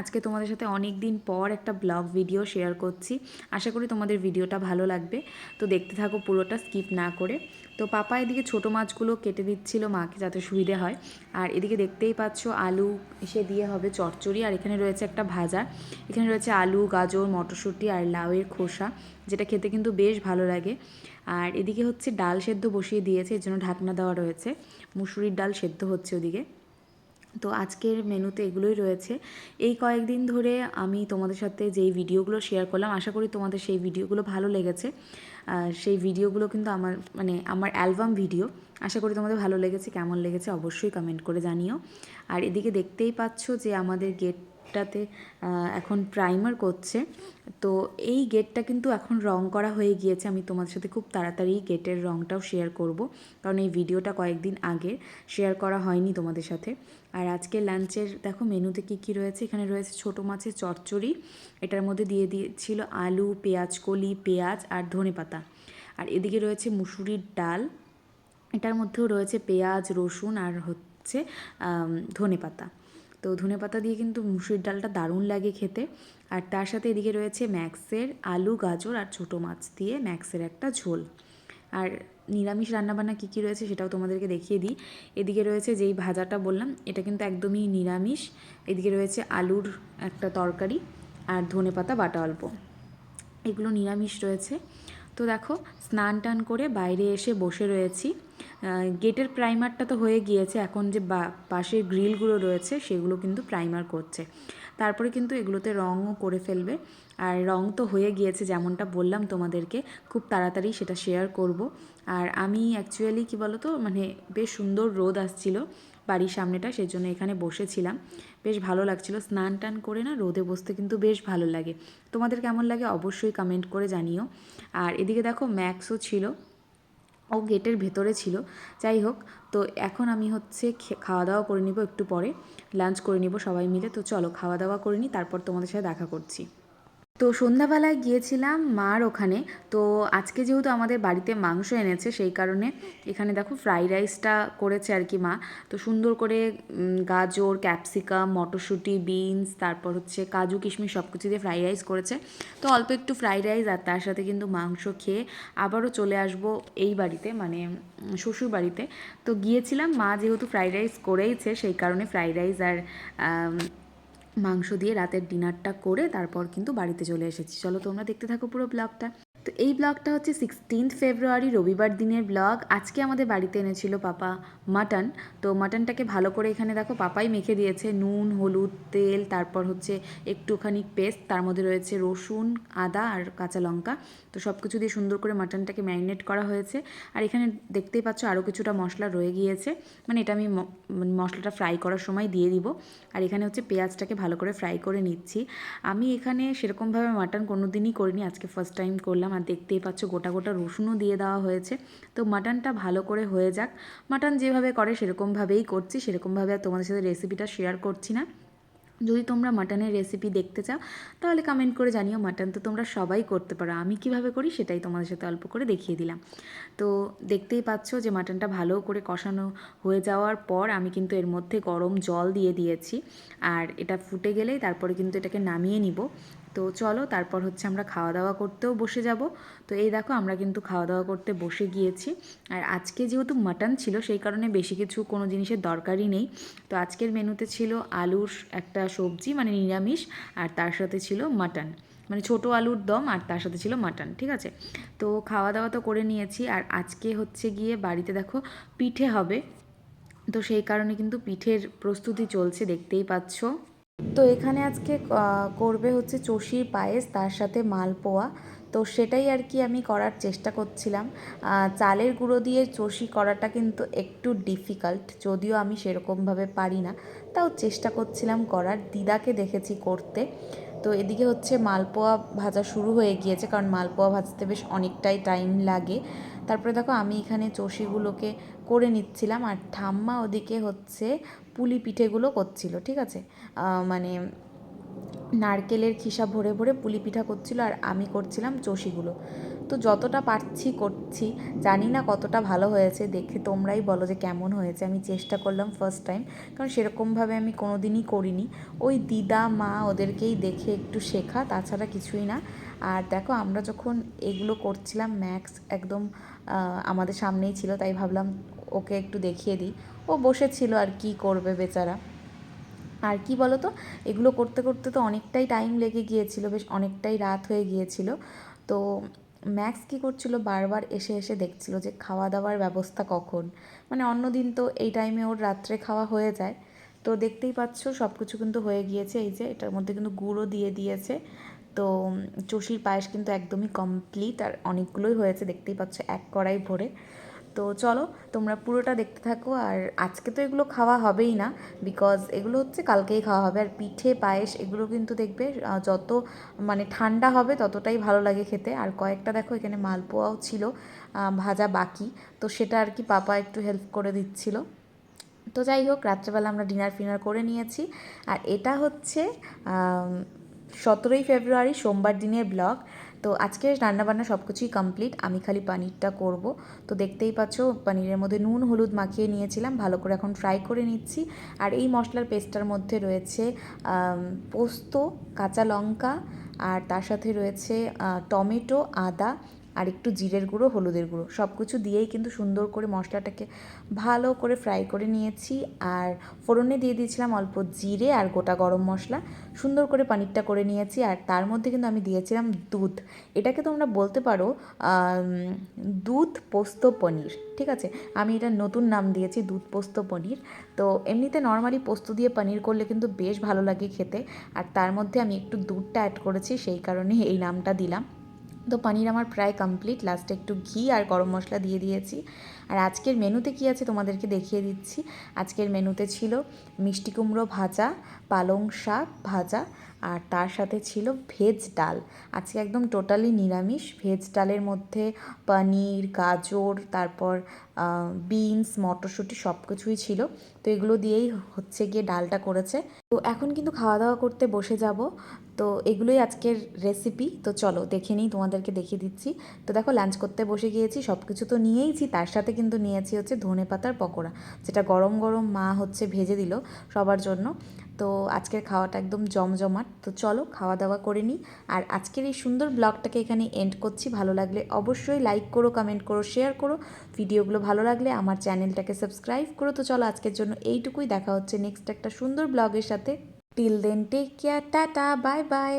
আজকে তোমাদের সাথে অনেক দিন পর একটা ব্লগ ভিডিও শেয়ার করছি। আশা করি তোমাদের ভিডিওটা ভালো লাগবে। তো দেখতে থাকো পুরোটা স্কিপ না করে। তো পাপা এদিকে ছোটো মাছগুলো কেটে দিচ্ছিল মাকে যাতে সুবিধে হয়। আর এদিকে দেখতেই পাচ্ছ আলু এসে দিয়ে হবে চচ্চড়ি। আর এখানে রয়েছে একটা ভাজা। এখানে রয়েছে আলু, গাজর, মটরশুঁটি আর লাউয়ের খোসা, যেটা খেতে কিন্তু বেশ ভালো লাগে। আর এদিকে হচ্ছে ডাল সেদ্ধ বসিয়ে দিয়েছে, এর জন্য ঢাকনা দেওয়া রয়েছে। মুসুরির ডাল সেদ্ধ হচ্ছে ওদিকে। তো আজকের মেনুতে এগুলোই রয়েছে। এই কয়েকদিন ধরে আমি তোমাদের সাথে যেই ভিডিওগুলো শেয়ার করলাম, আশা করি তোমাদের সেই ভিডিওগুলো ভালো লেগেছে। সেই ভিডিওগুলো কিন্তু আমার মানে আমার অ্যালবাম ভিডিও আশা করি তোমাদের ভালো লেগেছে, কেমন লেগেছে অবশ্যই কমেন্ট করে জানিও। আর এদিকে দেখতেই পাচ্ছ যে আমাদের গেটটাতে এখন প্রাইমার করছে। তো এই গেটটা কিন্তু এখন রং করা হয়ে গিয়েছে। আমি তোমাদের সাথে খুব তাড়াতাড়ি গেটের রংটাও শেয়ার করব। কারণ এই ভিডিওটা কয়েকদিন আগে শেয়ার করা হয়নি তোমাদের সাথে। আর আজকে লাঞ্চের, দেখো মেনুতে কি কি রয়েছে? এখানে রয়েছে ছোটো মাছের চচ্চড়ি। এটার মধ্যে দিয়ে দিয়েছিল আলু, পেঁয়াজ, কলি, পেঁয়াজ আর ধনে পাতা আর এদিকে রয়েছে মুসুরির ডাল। এটার মধ্যেও রয়েছে পেঁয়াজ, রসুন আর হচ্ছে ধনে পাতা তো ধনে পাতা দিয়ে কিন্তু মুসুর ডালটা দারুণ লাগে খেতে। আর তার সাথে এদিকে রয়েছে ম্যাক্সের আলু, গাজর আর ছোটো মাছ দিয়ে ম্যাক্সের একটা ঝোল। আর নিরামিষ রান্নাবান্না কী কী রয়েছে সেটাও তোমাদেরকে দেখিয়ে দিই। এদিকে রয়েছে যেই ভাজাটা বললাম, এটা কিন্তু একদমই নিরামিষ। এদিকে রয়েছে আলুর একটা তরকারি আর ধনে পাতা বাটা অল্প। এগুলো নিরামিষ রয়েছে। তো দেখো, স্নান টান করে বাইরে এসে বসে রয়েছি। গেটের প্রাইমারটা তো হয়ে গিয়েছে, এখন যে বা, পাশের গ্রিলগুলো রয়েছে, সেগুলো কিন্তু প্রাইমার করছে। তারপরে কিন্তু এগুলোতে রঙও করে ফেলবে। আর রং তো হয়ে গিয়েছে যেমনটা বললাম তোমাদেরকে, খুব তাড়াতাড়ি সেটা শেয়ার করব। আর আমি অ্যাকচুয়ালি কী বলো তো মানে বেশ সুন্দর রোদ আসছিল বাড়ির সামনেটা সেই জন্য এখানে বসেছিলাম। বেশ ভালো লাগছিল, স্নান টান করে না রোদে বসতে কিন্তু বেশ ভালো লাগে। তোমাদের কেমন লাগে অবশ্যই কমেন্ট করে জানিও। আর এদিকে দেখো ম্যাক্সও ছিল। ও গেটের ভেতরে ছিল। যাই হোক, তো এখন আমি হচ্ছে খাওয়া দাওয়া করে নিব একটু পরে। লাঞ্চ করে নিব সবাই মিলে। তো চলো খাওয়া দাওয়া করে নিই তারপর তোমাদের সাথে দেখা করছি। তো সন্ধ্যাবেলায় গিয়েছিলাম মার ওখানে। তো আজকে যেহেতু আমাদের বাড়িতে মাংস এনেছে, সেই কারণে এখানে দেখো ফ্রাইড রাইসটা করেছে আর কি মা। তো সুন্দর করে গাজর, ক্যাপসিকাম, মটরশুঁটি, বিনস, তারপর হচ্ছে কাজু, কিশমিশ সব কিছু দিয়ে ফ্রাইড রাইস করেছে। তো অল্প একটু ফ্রাইড রাইস আর তার সাথে কিন্তু মাংস খেয়ে আবারও চলে আসব এই বাড়িতে মানে শ্বশুর বাড়িতে। তো গিয়েছিলাম, মা যেহেতু ফ্রাইড রাইস করেইছে, সেই কারণে ফ্রাইড রাইস আর মাংস দিয়ে রাতের ডিনারটা করে তারপর কিন্তু বাড়িতে চলে এসেছি। চলো তোমরা দেখতে থাকো পুরো ব্লগটা তো এই ব্লগটা হচ্ছে সিক্সটিন্থ ফেব্রুয়ারি রবিবার দিনের ব্লগ। আজকে আমাদের বাড়িতে এনেছিল পাপা মাটন। তো মাটনটাকে ভালো করে এখানে দেখো, পাপাই মেখে দিয়েছে। নুন, হলুদ, তেল, তারপর হচ্ছে একটুখানি পেস্ট। তার মধ্যে রয়েছে রসুন, আদা আর কাঁচা লঙ্কা। তো সব কিছু দিয়ে সুন্দর করে মাটনটাকে ম্যারিনেট করা হয়েছে। আর এখানে দেখতেই পাচ্ছ আরও কিছুটা মশলা রয়ে গিয়েছে। মানে এটা আমি মানে মশলাটা ফ্রাই করার সময় দিয়ে দিব। আর এখানে হচ্ছে পেঁয়াজটাকে ভালো করে ফ্রাই করে নিচ্ছি। আমি এখানে সেরকমভাবে মাটন কোনো দিনই করিনি। আজকে ফার্স্ট টাইম করলাম। আর দেখতেই পাচ্ছ গোটা গোটা রসুনও দিয়ে দেওয়া হয়েছে। তো মাটনটা ভালো করে হয়ে যাক। মাটন যেভাবে করে সেরকমভাবেই করছি, সেরকমভাবে আর তোমাদের সাথে রেসিপিটা শেয়ার করছি না। যদি তোমরা মাটনের রেসিপি দেখতে চাও, তাহলে কমেন্ট করে জানিও। মাটন তো তোমরা সবাই করতে পারো। আমি কীভাবে করি সেটাই তোমাদের সাথে অল্প করে দেখিয়ে দিলাম। তো দেখতেই পাচ্ছ যে মাটনটা ভালো করে কষানো হয়ে যাওয়ার পর আমি কিন্তু এর মধ্যে গরম জল দিয়ে দিয়েছি। আর এটা ফুটে গেলেই তারপরে কিন্তু এটাকে নামিয়ে নিব। তো চলো, তারপর হচ্ছে আমরা খাওয়া দাওয়া করতেও বসে যাব। তো এই দেখো, আমরা কিন্তু খাওয়া দাওয়া করতে বসে গিয়েছি। আর আজকে যেহেতু মাটন ছিল, সেই কারণে বেশি কিছু কোনো জিনিসের দরকারই নেই। তো আজকের মেনুতে ছিল আলুর একটা সবজি মানে নিরামিষ, আর তার সাথে ছিল মাটন মানে ছোটো আলুর দম, আর তার সাথে ছিল মাটন ঠিক আছে? তো খাওয়া দাওয়া তো করে নিয়েছি, আর আজকে হচ্ছে গিয়ে বাড়িতে দেখো, পিঠে হবে। তো সেই কারণে কিন্তু পিঠের প্রস্তুতি চলছে, দেখতেই পাচ্ছ। তো এখানে আজকে করবে হচ্ছে চষির পায়েস, তার সাথে মালপোয়া। তো সেটাই আর কি আমি করার চেষ্টা করছিলাম। চালের গুঁড়ো দিয়ে চষি করাটা কিন্তু একটু ডিফিকাল্ট যদিও আমি সেরকমভাবে পারি না। তাও চেষ্টা করছিলাম করার, দিদাকে দেখেছি করতে। তো এদিকে হচ্ছে মালপোয়া ভাজা শুরু হয়ে গিয়েছে, কারণ মালপোয়া ভাজতে বেশ অনেকটাই টাইম লাগে। তারপরে দেখো আমি এখানে চষিগুলোকে করে নিচ্ছিলাম, আর ঠাম্মা ওদিকে হচ্ছে পুলি পিঠেগুলো করছিল, ঠিক আছে? মানে নারকেলের খিসা ভরে ভরে পুলি পিঠা করছিল আর আমি করছিলাম চষিগুলো। তো যতটা পারছি করছি, জানি না কতটা ভালো হয়েছে, দেখে তোমরাই বলো যে কেমন হয়েছে। আমি চেষ্টা করলাম ফার্স্ট টাইম কারণ সেরকমভাবে আমি কোনো দিনই করিনি। ওই দিদা, মা ওদেরকেই দেখে একটু শেখা, তাছাড়া কিছুই না। আর দেখো, আমরা যখন এগুলো করছিলাম ম্যাক্স একদম আমাদের সামনেই ছিল, তাই ভাবলাম ওকে একটু দেখিয়ে দিই। ও বসেছিল আর কি করবে বেচারা। আর কি বলো তো এগুলো করতে করতে তো অনেকটাই টাইম লেগে গিয়েছিল, বেশ অনেকটাই রাত হয়ে গিয়েছিল। তো ম্যাক্স কী করছিল, বারবার এসে এসে দেখছিল যে খাওয়া দাওয়ার ব্যবস্থা কখন। মানে অন্য দিন তো এই টাইমে ওর রাত্রে খাওয়া হয়ে যায়। তো দেখতেই পাচ্ছ সব কিছু কিন্তু হয়ে গিয়েছে। এই যে, এটার মধ্যে কিন্তু গুঁড়ো দিয়ে দিয়েছে। তো চষির পায়েস কিন্তু একদমই কমপ্লিট আর অনেকগুলোই হয়েছে, দেখতেই পাচ্ছ, এক কড়াই ভরে। তো চলো, তোমরা পুরোটা দেখতে থাকো আর আজকে তো এগুলো খাওয়া হবেই না বিকজ এগুলো হচ্ছে কালকেই খাওয়া হবে। আর পিঠে, পায়েস এগুলো কিন্তু দেখবে যত মানে ঠান্ডা হবে ততটাই ভালো লাগে খেতে। আর কয়েকটা দেখো, এখানে মালপোয়াও ছিল ভাজা বাকি। তো সেটা আর কি পাপা একটু হেল্প করে দিচ্ছিল। তো যাই হোক, রাত্রেবেলা আমরা ডিনার ফিনার করে নিয়েছি। আর এটা হচ্ছে সতেরোই ফেব্রুয়ারি সোমবার দিনের ব্লগ তো আজকে রান্নাবান্না সব কিছুই কমপ্লিট আমি খালি পানিরটা করব। তো দেখতেই পাচ্ছ, পানিরের মধ্যে নুন, হলুদ মাখিয়ে নিয়েছিলাম। ভালো করে এখন ফ্রাই করে নিচ্ছি। আর এই মশলার পেস্টটার মধ্যে রয়েছে পোস্ত, কাঁচা লঙ্কা, আর তার সাথে রয়েছে টমেটো, আদা আর একটু জিরের গুঁড়ো, হলুদের গুঁড়ো। সব কিছু দিয়েই কিন্তু সুন্দর করে মশলাটাকে ভালো করে ফ্রাই করে নিয়েছি। আর ফোড়নে দিয়ে দিয়েছিলাম অল্প জিরে আর গোটা গরম মশলা। সুন্দর করে পানিরটা করে নিয়েছি। আর তার মধ্যে কিন্তু আমি দিয়েছিলাম দুধ। এটাকে তোমরা বলতে পারো দুধ পোস্ত পনির, ঠিক আছে? আমি এটা নতুন নাম দিয়েছি, দুধ পোস্ত পনির। তো এমনিতে নর্মালি পোস্ত দিয়ে পনির করলে কিন্তু বেশ ভালো লাগে খেতে। আর তার মধ্যে আমি একটু দুধটা অ্যাড করেছি, সেই কারণে এই নামটা দিলাম। তো পানির আমার প্রায় কমপ্লিট লাস্টে একটু ঘি আর গরম মশলা দিয়ে দিয়েছি। আর আজকের মেনুতে কি আছে তোমাদেরকে দেখিয়ে দিচ্ছি। আজকের মেনুতে ছিল মিষ্টি কুমড়ো ভাজা পালং শাক ভাজা আর তার সাথে ছিল ভেজ ডাল। আজকে একদম টোটালি নিরামিষ। ভেজ ডালের মধ্যে পনির, গাজর, তারপর বিনস মটরশুঁটি সব কিছুই ছিল। তো এগুলো দিয়েই হচ্ছে গিয়ে ডালটা করেছে। তো এখন কিন্তু খাওয়া দাওয়া করতে বসে যাব। তো এগুলোই আজকের রেসিপি তো চলো দেখে নিই, তোমাদেরকে দেখিয়ে দিচ্ছি। তো দেখো লাঞ্চ করতে বসে গিয়েছি সব কিছু তো নিয়েইছি। তার সাথে কিন্তু নিয়েছি হচ্ছে ধনে পাতার পকোড়া, যেটা গরম গরম মা হচ্ছে ভেজে দিল সবার জন্য। তো আজকের খাওয়াটা একদম জমজমাট। তো চলো খাওয়া দাওয়া করে নিই। আর আজকের এই সুন্দর ব্লগটাকে এখানে এন্ড করছি। ভালো লাগলে অবশ্যই লাইক করো কমেন্ট করো শেয়ার করো। ভিডিওগুলো ভালো লাগলে আমার চ্যানেলটাকে সাবস্ক্রাইব করো। তো চলো আজকের জন্য এইটুকুই। দেখা হচ্ছে নেক্সট একটা সুন্দর ব্লগের সাথে। Till then take care tata bye bye